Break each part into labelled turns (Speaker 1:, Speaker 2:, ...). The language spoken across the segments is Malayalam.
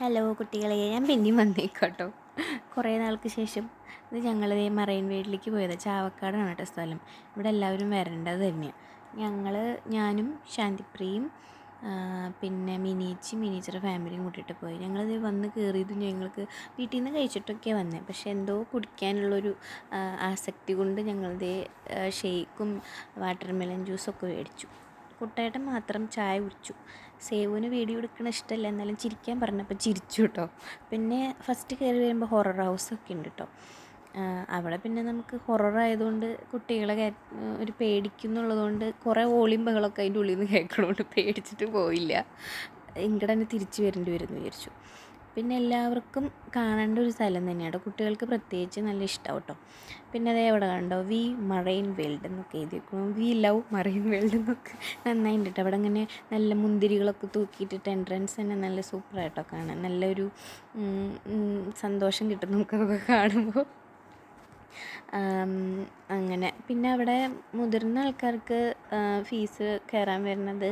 Speaker 1: ഹലോ കുട്ടികളെ ഞാൻ പിന്നെയും വന്നേക്കോട്ടോ. കുറേ നാൾക്ക് ശേഷം ഇത് ഞങ്ങൾ മറൈൻ വീട്ടിലേക്ക് പോയത്. ചാവക്കാടാണ് കേട്ടോ സ്ഥലം. ഇവിടെ എല്ലാവരും വരേണ്ടത് തന്നെയാണ് ഞങ്ങൾ ഞാനും ശാന്തിപ്രിയും പിന്നെ മിനിച്ചി മിനിച്ചിയുടെ ഫാമിലിയും കൂട്ടിയിട്ട് പോയി. ഞങ്ങളിത് വന്ന് കയറിയത് ഞങ്ങൾക്ക് വീട്ടിൽ നിന്ന് കഴിച്ചിട്ടൊക്കെ വന്നത് പക്ഷേ എന്തോ കുടിക്കാനുള്ളൊരു ആസക്തി കൊണ്ട് ഞങ്ങളിത് ഷേക്കും വാട്ടർമെലൺ ജ്യൂസൊക്കെ മേടിച്ചു. കുട്ടേട്ടൻ മാത്രം ചായ കുടിച്ചു. സേവുവിന് വീഡിയോ എടുക്കണ ഇഷ്ടമല്ല എന്നാലും ചിരിക്കാൻ പറഞ്ഞപ്പോൾ ചിരിച്ചു കേട്ടോ പിന്നെ ഫസ്റ്റ് കയറി വരുമ്പോൾ ഹൊറർ ഹൗസൊക്കെ ഉണ്ട് കേട്ടോ അവിടെ പിന്നെ നമുക്ക് ഹൊറർ ആയതുകൊണ്ട് കുട്ടികളെ ഒരു പേടിക്കുന്നുള്ളതുകൊണ്ട് കുറേ ഓളിമ്പകളൊക്കെ അതിന്റെ ഉള്ളിൽ നിന്ന് കേൾക്കണതുകൊണ്ട് പേടിച്ചിട്ട് പോയില്ല. ഇങ്ങോട്ട് തന്നെ തിരിച്ചു വരേണ്ടി വരുമെന്ന് വിചാരിച്ചു. പിന്നെ എല്ലാവർക്കും കാണേണ്ട ഒരു സ്ഥലം തന്നെയാണ്. കുട്ടികൾക്ക് പ്രത്യേകിച്ച് നല്ല ഇഷ്ടമാണ് കേട്ടോ. പിന്നെ അതേ അവിടെ കണ്ടോ? വി മറൈൻ വേൾഡ് എന്നൊക്കെ എഴുതിയിരിക്കുന്നു വി ലവ് മറൈൻ വേൾഡ് എന്നൊക്കെ നന്നായിട്ടുണ്ട് കേട്ടോ. അവിടെ അങ്ങനെ നല്ല മുന്തിരികളൊക്കെ തൂക്കിയിട്ടിട്ട് എൻട്രൻസ് തന്നെ നല്ല സൂപ്പറായിട്ടോ കാണാൻ. നല്ലൊരു സന്തോഷം കിട്ടും നമുക്കതൊക്കെ കാണുമ്പോൾ. അങ്ങനെ. പിന്നെ അവിടെ മുതിർന്ന ആൾക്കാർക്ക് ഫീസ് കയറാൻ വരുന്നത്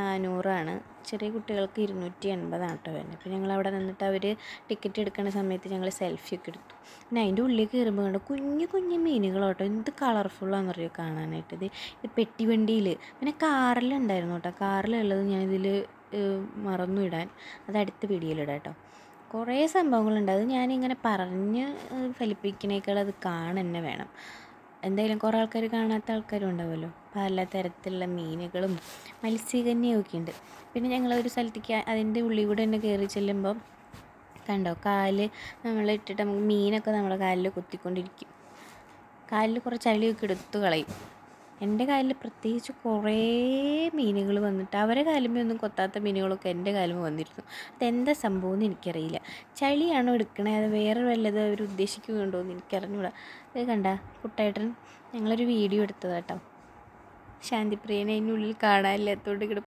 Speaker 1: നാനൂറാണ്. ചെറിയ കുട്ടികൾക്ക് ഇരുന്നൂറ്റി എൺപതാണ് കേട്ടോ വരുന്നത്. അപ്പോൾ ഞങ്ങൾ അവിടെ നിന്നിട്ട് അവർ ടിക്കറ്റ് എടുക്കുന്ന സമയത്ത് ഞങ്ങൾ സെൽഫി ഒക്കെ എടുത്തു. പിന്നെ അതിന്റെ ഉള്ളിൽ കയറുമ്പോൾ കണ്ടോ കുഞ്ഞു കുഞ്ഞു കേട്ടോ. എന്ത് കളർഫുള്ളാണെന്ന് അറിയോ കാണാനായിട്ട്. ഇത് ഇത് പെട്ടിവണ്ടിയിൽ പിന്നെ കാറിലുണ്ടായിരുന്നു കേട്ടോ. കാറിലുള്ളത് ഞാനിതിൽ മറന്നു ഇടാൻ അത് അടുത്ത വീഡിയോയിലിടാം കേട്ടോ. കുറേ സംഭവങ്ങളുണ്ട്. അത് ഞാനിങ്ങനെ പറഞ്ഞ് ഫലിപ്പിക്കണേക്കാൾ അത് കാണുക വേണം. എന്തായാലും കുറേ ആൾക്കാർ കാണാത്ത ആൾക്കാരും ഉണ്ടാവുമല്ലോ. പല തരത്തിലുള്ള മീനുകളും മത്സ്യകന്യൊക്കെ ഉണ്ട് പിന്നെ ഞങ്ങൾ ഒരു സ്ഥലത്തേക്ക് അതിന്റെ ഉള്ളിൽ കൂടെ തന്നെ കയറി ചെല്ലുമ്പോൾ കണ്ടോ കാൽ നമ്മൾ ഇട്ടിട്ട് നമുക്ക് മീനൊക്കെ നമ്മളെ കാലിൽ കുത്തിക്കൊണ്ടിരിക്കും. കാലിൽ കുറച്ച് അളിയൊക്കെ എടുത്തു കളയും. എന്റെ കാലിൽ പ്രത്യേകിച്ച് കുറേ മീനുകൾ വന്നിട്ട് അവരെ ഒന്നും കൊത്താത്ത മീനുകളൊക്കെ എന്റെ കാലുമ്പോൾ വന്നിരുന്നു. അതെന്താ സംഭവം എന്ന് എനിക്കറിയില്ല. ചളിയാണോ എടുക്കണേ? അത് വേറെ വല്ലത് അവർ ഉദ്ദേശിക്കുന്നുണ്ടോ എന്ന് എനിക്കറിഞ്ഞൂടാ. അത് കണ്ട കുട്ടേട്ടൻ ഞങ്ങളൊരു വീഡിയോ എടുത്തതാട്ടോ. ശാന്തിപ്രിയനെ അതിനുള്ളിൽ കാണാനില്ലാത്തതുകൊണ്ട് ഇങ്ങോട്ട്